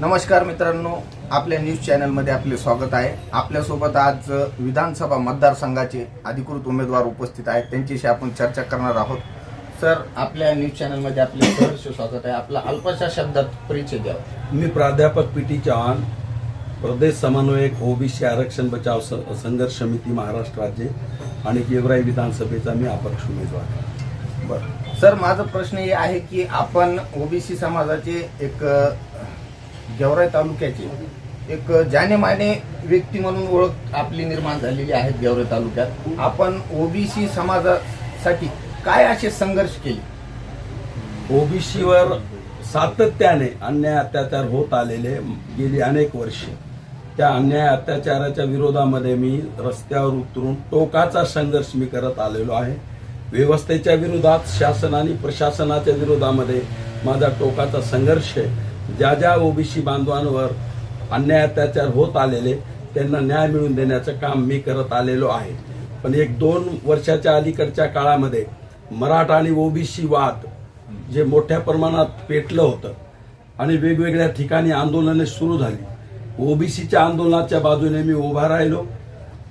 नमस्कार मित्रांनो आपल्या न्यूज चॅनलमध्ये आपले स्वागत आहे. आपल्यासोबत आज विधानसभा मतदारसंघाचे अधिकृत उमेदवार उपस्थित आहेत. त्यांच्याशी आपण चर्चा करणार आहोत. सर आपल्या न्यूज चॅनलमध्ये आपले सहर्ष स्वागत आहे. आपला अल्पशा शब्दात परिचय द्यावा मी प्राध्यापक पी टी चव्हाण प्रदेश समन्वयक ओबीसी आरक्षण बचाव संघर्ष समिती महाराष्ट्र राज्य आणि गेवराई विधानसभेचा मी अपक्ष उमेदवार. बरं. सर माझा प्रश्न हे आहे की आपण ओबीसी समाजाचे एक गेवराई तालुक्याचे. एक जानेमाने व्यक्ती म्हणून ओळख आपली निर्माण झालेली आहे गेवराई तालुक्यात. आपण ओबीसी समाजासाठी काय असे संघर्ष केले? ओबीसीवर सातत्याने अन्याय अत्याचार होत आलेले गेली अनेक वर्षे. त्या अन्याय अत्याचाराच्या विरोधामध्ये मी रस्त्यावर उतरून टोकाचा संघर्ष मी करत आलेलो आहे. व्यवस्थेच्या विरोधात शासनाने प्रशासनाच्या विरोधामध्ये माझा टोकाचा संघर्ष आहे. ज्या ज्या ओबीसी बांधवांवर अन्याय अत्याचार होत आलेले त्यांना न्याय मिळवून देण्याचं काम मी करत आलेलो आहे. पण एक दोन वर्षाच्या अलीकडच्या काळामध्ये मराठा आणि ओबीसी वाद जे मोठ्या प्रमाणात पेटलं होतं आणि वेगवेगळ्या ठिकाणी आंदोलने सुरू झाली. ओबीसीच्या आंदोलनाच्या बाजूने मी उभा राहिलो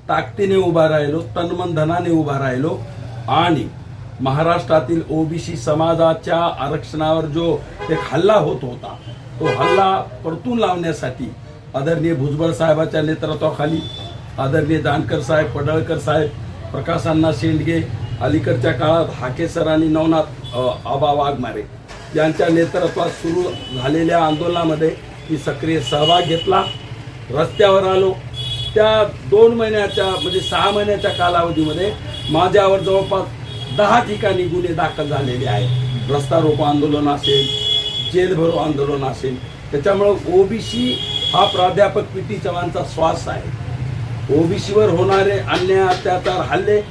ताकदीने उभा राहिलो तनमन धनाने उभा राहिलो आणि महाराष्ट्रातील ओबीसी समाजाच्या आरक्षणावर जो एक हल्ला होत होता तो हल्ला परतून लावण्यासाठी आदरणीय भुजबळ साहेबाच्या नेतृत्वाखाली आदरणीय जानकर साहेब पडळकर साहेब प्रकाशांना शेंडगे अलीकडच्या काळात हाकेसर आणि नवनाथ आबा वाघमारे यांच्या नेतृत्वात सुरू झालेल्या आंदोलनामध्ये मी सक्रिय सहभाग घेतला. रस्त्यावर आलो. त्या दोन महिन्याच्या म्हणजे सहा महिन्याच्या कालावधीमध्ये माझ्यावर जवळपास दहा ठिकाणी गुन्हे दाखल झालेले आहेत. रस्ता रोको आंदोलन असेल जेल भरो आंदोलन असेल. त्याच्यामुळं ओबीसी हा प्राध्यापक पी टी चव्हाणचा श्वास आहे. ओबीसीवर होणारे अन्याय अत्याचार हल्ले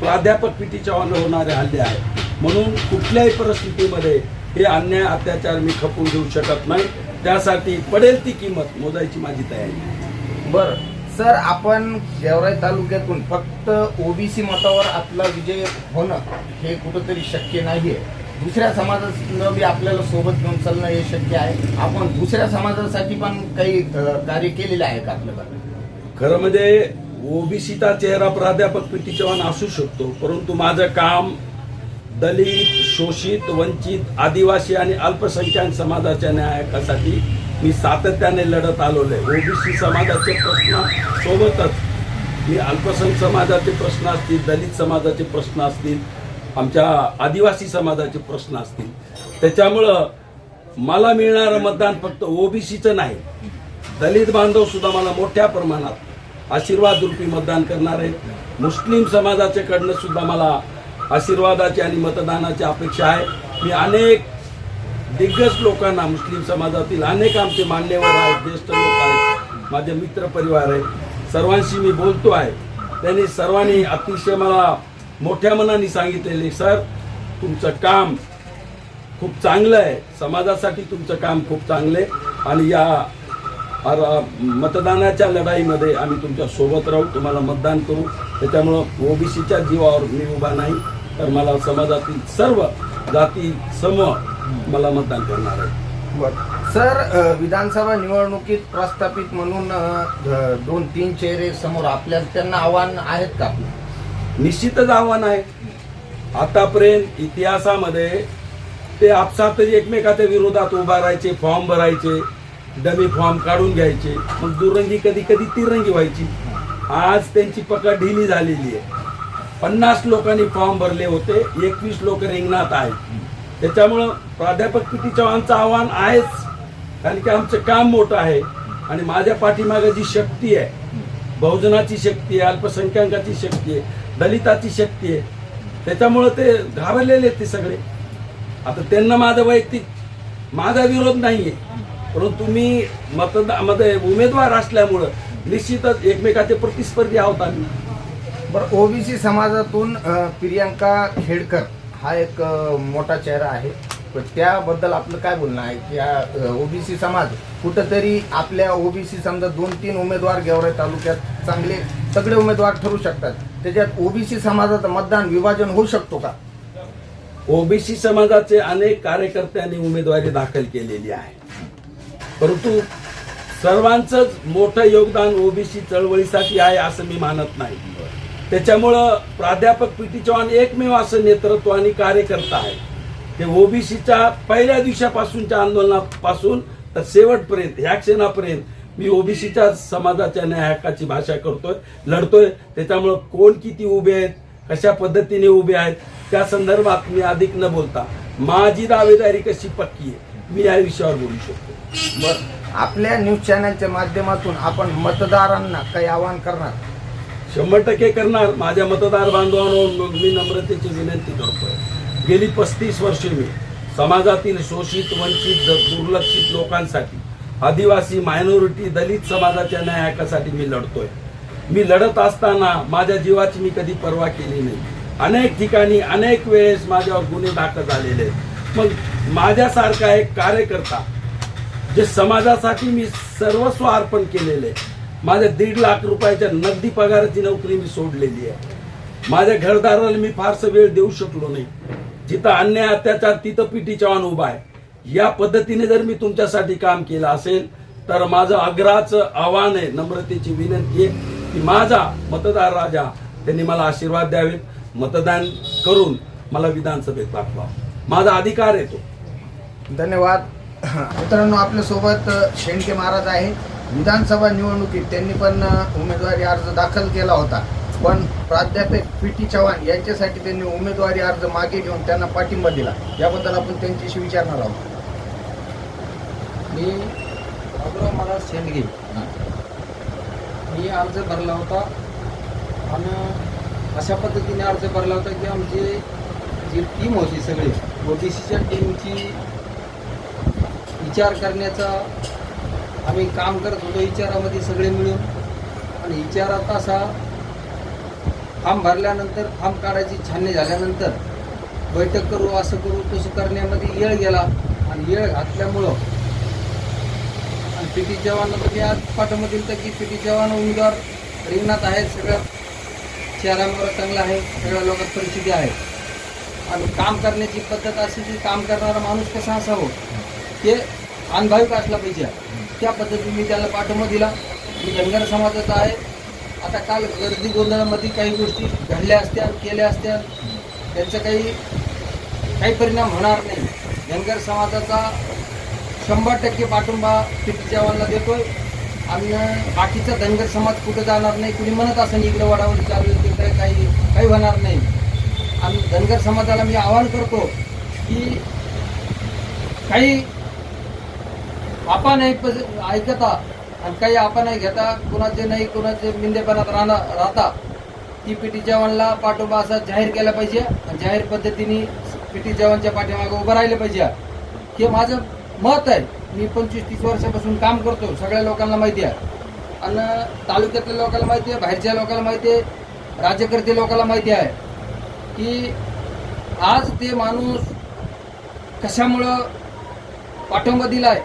प्राध्यापक पी टी चव्हाणवर होणारे हल्ले आहेत. म्हणून कुठल्याही परिस्थितीमध्ये हे अन्याय अत्याचार मी खपून घेऊ शकत नाही. त्यासाठी पडेल ती किंमत मोजायची माझी तयारी. बरं. सर आपण गेवराई तालुक्यातून फक्त ओबीसी मतावर आपला विजय होणं हे कुठंतरी शक्य नाही आहे दुसऱ्या समाजानं बी आपल्याला सोबत घेऊन चालणं हे शक्य आहे. आपण दुसऱ्या समाजासाठी पण काही कार्य केलेले आहे का आपल्याला खरं म्हणजे ओबीसीचा चेहरा प्राध्यापक पी टी चव्हाण असू शकतो परंतु माझं काम दलित शोषित वंचित आदिवासी आणि अल्पसंख्याक समाजाच्या न्यायासाठी मी सातत्याने लढत आलेलो आहे. ओबीसी समाजाचे प्रश्न सोबतच मी अल्पसंख्य समाजाचे प्रश्न असतील दलित समाजाचे प्रश्न असतील आमच्या आदिवासी समाजाचे प्रश्न असतील. त्याच्यामुळं मला मिळणारं मतदान फक्त ओबीसीचं नाही. दलित बांधव सुद्धा मला मोठ्या प्रमाणात आशीर्वाद रूपी मतदान करणार आहेत. मुस्लिम समाजाच्याकडनं सुद्धा मला आशीर्वादाची आणि मतदानाची अपेक्षा आहे. मी अनेक दिग्गज लोकांना मुस्लिम समाजातील अनेक आमचे मान्यवर आहेत ज्येष्ठ लोक आहेत माझे मित्र परिवार आहे सर्वांशी मी बोलतो आहे. त्यांनी सर्वांनी अतिशय मला मोठ्या मनाने सांगितलेले सर तुमचं काम खूप चांगलं आहे. समाजासाठी तुमचं काम खूप चांगलं आहे आणि या मतदानाच्या लढाईमध्ये आम्ही तुमच्यासोबत राहू तुम्हाला मतदान करू. त्याच्यामुळं ओबीसीच्या जीवावर मी उभा नाही तर मला समाजातील सर्व जाती समूह मला मतदान करणार आहे सर विधानसभा निवडणुकीत प्रस्थापित म्हणून दोन तीन चेहरे समोर आपल्याला त्यांना आव्हान आहेत का आपलं निश्चितच आव्हान आहे. आतापर्यंत इतिहासामध्ये ते आपसातच एकमेकाच्या विरोधात उभा राहायचे फॉर्म भरायचे डमी फॉर्म काढून घ्यायचे. मग दुरंगी कधी कधी तिरंगी व्हायची. आज त्यांची पकड ढिली झालेली आहे. पन्नास लोकांनी फॉर्म भरले होते एकवीस लोक रिंगणात आहेत. त्याच्यामुळं प्राध्यापक पी टी चव्हाणचं आव्हान आहेच. कारण की आमचं काम मोठं आहे आणि माझ्या पाठीमागे जी शक्ती आहे बहुजनाची शक्ती आहे अल्पसंख्याकाची शक्ती आहे दलिताची शक्ती आहे. त्याच्यामुळं ते घाबरलेले आहेत ते सगळे. आता त्यांना माझा वैयक्तिक माझा विरोध नाही आहे परंतु मी मतदा मध्ये उमेदवार असल्यामुळं निश्चितच एकमेकाचे प्रतिस्पर्धी आहोत आम्ही. बरं ओबीसी समाजातून अ, प्रियांका खेडकर हा एक अ, मोठा चेहरा आहे. पण त्याबद्दल आपलं काय बोलणं आहे की हा ओबीसी समाज कुठंतरी आपल्या ओबीसी समजा दोन तीन उमेदवार गेवराई तालुक्यात चांगले सगळे उमेदवार ठरू शकतात. त्याच्यात ओबीसी समाजाचं मतदान विभाजन होऊ शकतो का? ओबीसी समाजाचे अनेक कार्यकर्त्यांनी उमेदवारी दाखल केलेली आहे. परंतु सर्वांचंच मोठं योगदान ओबीसी चळवळीसाठी आहे असं मी मानत नाही. त्याच्यामुळं प्राध्यापक पी टी चव्हाण एकमेव असं नेतृत्व आणि कार्यकर्ता आहे ते ओबीसीच्या पहिल्या दिवसापासूनच्या आंदोलनापासून तर शेवटपर्यंत ह्या क्षणापर्यंत मी ओबीसीच्या समाजाच्या न्याय हक्काची भाषा करतोय लढतोय. त्याच्यामुळं कोण किती उभे आहेत कशा पद्धतीने उभे आहेत त्या संदर्भात मी अधिक न बोलता माझी दावेदारी कशी पक्की आहे मी या विषयावर बोलू शकतो. बर. आपल्या न्यूज चॅनलच्या माध्यमातून आपण मतदारांना काही आवाहन करणार? शंभर टक्के करणार. माझ्या मतदार बांधवांनो मी नम्रतेची विनंती करतोय. गेली पस्तीस वर्षे मी समाजातील शोषित वंचित दुर्लक्षित लोकांसाठी आदिवासी मायनॉरिटी दलित समाजाच्या न्याय हक्कासाठी मी लढतोय. मी लढत असताना माझ्या जीवाची मी कधी पर्वा केली नाही. अनेक ठिकाणी अनेक वेळेस माझ्यावर गुन्हे दाखल झालेले मग माझ्यासारखा एक कार्यकर्ता जे समाजासाठी मी सर्वस्व अर्पण केलेले आहे. माझ्या दीड लाख रुपयाच्या नगदी पगाराची नोकरी मी सोडलेली आहे. माझ्या घरदाराला मी फारसा वेळ देऊ शकलो नाही. जिथं अन्याय अत्याचार तिथं पीटी चव्हाण उभा आहे. या पद्धतीने जर मी तुमच्यासाठी काम केलं असेल तर माझं अग्राचं आव्हान आहे नम्रतेची विनंती आहे की माझा मतदार राजा त्यांनी मला आशीर्वाद द्यावेत. मतदान करून मला विधानसभेत पाठवा. माझा अधिकार आहे तो. धन्यवाद. मित्रांनो आपल्यासोबत शेंडके महाराज आहे. विधानसभा निवडणुकीत त्यांनी पण उमेदवारी अर्ज दाखल केला होता. पण प्राध्यापक पी टी चव्हाण यांच्यासाठी त्यांनी उमेदवारी अर्ज मागे घेऊन त्यांना पाठिंबा दिला. याबद्दल आपण त्यांच्याशी विचारणार आहोत. मी बाबुराव मला शेंडगे. मी अर्ज भरला होता आणि अशा पद्धतीने अर्ज भरला होता की आमची जी टीम होती सगळी ओबीसीच्या टीमची विचार करण्याचा आम्ही काम करत होतो विचारामध्ये सगळे मिळून. आणि विचारात असा फॉर्म भरल्यानंतर फॉर्म काढायची छाननी झाल्यानंतर बैठक करू असं करू तसं करण्यामध्ये येळ गेला. आणि येळ घातल्यामुळं आणि पी टी जवानला तुम्ही आज पाठवून दिलं तर की पी टी जवान उमेदवार रिंगणात आहेत. सगळ्या चेहऱ्यावर चांगला आहे सगळ्या लोकांत परिस्थिती आहे. आणि काम करण्याची पद्धत अशी की काम करणारा माणूस कसा असावं? ते अनुभविक असला पाहिजे. त्या पद्धतीने मी त्याला पाठिंबा दिला. मी धनगर समाजाचा आहे. आता काल गर्दी गोंधळामध्ये काही गोष्टी घडल्या असत्या केल्या असत्या. त्यांचा काही काही परिणाम होणार नाही. धनगर समाजाचा शंभर टक्के पाठिंबा पिटी जवानला देतोय. आणि बाकीचा धनगर समाज कुठे जाणार नाही कुणी म्हणत असेल इकडे वडावडी चालू आहे, तिकडे काही काही होणार नाही. आणि धनगर समाजाला मी आवाहन करतो की काही आपण नाही ऐकता आणि काही आपण नाही घेता कुणाचे नाही कुणाचे मिंदेपणात राहणार राहता. ती पीटी जवानला पाठोबा असा जाहीर केला पाहिजे आणि जाहीर पद्धतीने पीटी जवानच्या पाठीमागे उभं राहिलं पाहिजे. हे माझं मत आहे. मी पंचवीस तीस वर्षापासून काम करतो. सगळ्या लोकांना माहिती आहे. आणि तालुक्यातल्या लोकांना माहिती आहे बाहेरच्या लोकांना माहिती आहे राज्यकर्ते लोकांना माहिती आहे की आज ते माणूस कशामुळं पाठिंबा आहे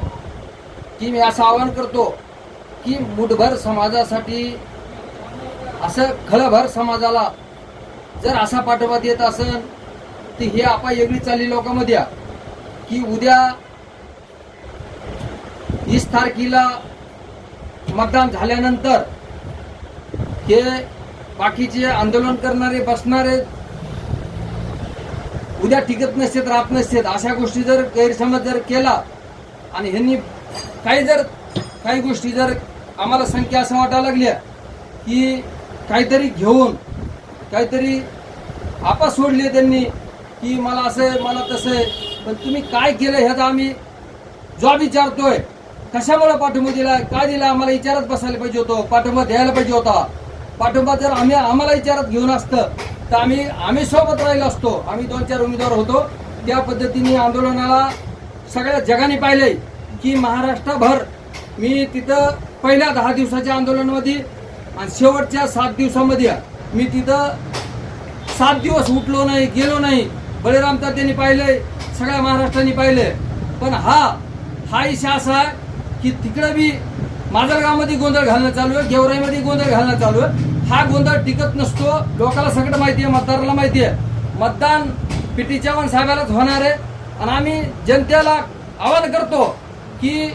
की मी असं आवाहन करतो की मुठभर समाजासाठी असं खळभर समाजाला जर असा पाठोपाठ येत असेल तर हे आपा वेगळी चालली लोकांमध्ये की उद्या वीस तारखेला मतदान झाल्यानंतर हे बाकीचे आंदोलन करणारे बसणारे उद्या टिकत नसतात राहत नसतात अशा गोष्टी जर गैरसमज जर केला आणि ह्यांनी काही जर काही गोष्टी जर आम्हाला संख्या असं वाटायला लागल्या की काहीतरी घेऊन काहीतरी आपा सोडले त्यांनी की मला असं आहे मला तसं आहे. पण तुम्ही काय केलं ह्याचा आम्ही जॉब विचारतोय. कशामुळे पाठिंबा दिला काय दिला आम्हाला विचारत बसायला पाहिजे होतो पाठिंबा द्यायला पाहिजे होता. पाठिंबा जर आम्ही आम्हाला विचारात घेऊन असतं तर आम्ही आम्ही सोबत राहिलो असतो. आम्ही दोन चार उमेदवार होतो. त्या पद्धतीने आंदोलनाला सगळ्या जगाने पाहिलंय की महाराष्ट्रभर मी तिथं पहिल्या दहा दिवसाच्या आंदोलनामध्ये आणि शेवटच्या सात दिवसामध्ये मी तिथं सात दिवस उठलो नाही गेलो नाही. बळीराम तात्यांनी पाहिलंय सगळ्या महाराष्ट्राने पाहिलंय. पण हा हा इशा असा आहे की तिकडं बी माजलगावमध्ये गोंधळ घालणं चालू आहे गेवराईमध्ये गोंधळ घालणं चालू आहे. हा गोंधळ टिकत नसतो. लोकांना सगळं माहिती आहे मतदाराला माहिती आहे. मतदान पीटी चव्हाण साहेबालाच होणार आहे. आणि आम्ही जनतेला आवाहन करतो की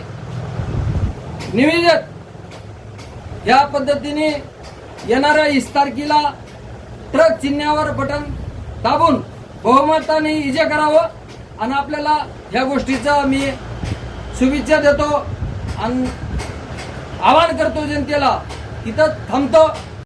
निवेदन. या पद्धतीने येणाऱ्या वीस तारखेला ट्रक चिन्हावर बटन दाबून बहुमताने इजे करावं आणि आपल्याला ह्या गोष्टीचा मी शुभेच्छा देतो आणि आवाहन करतो जनतेला तिथं थांबतो.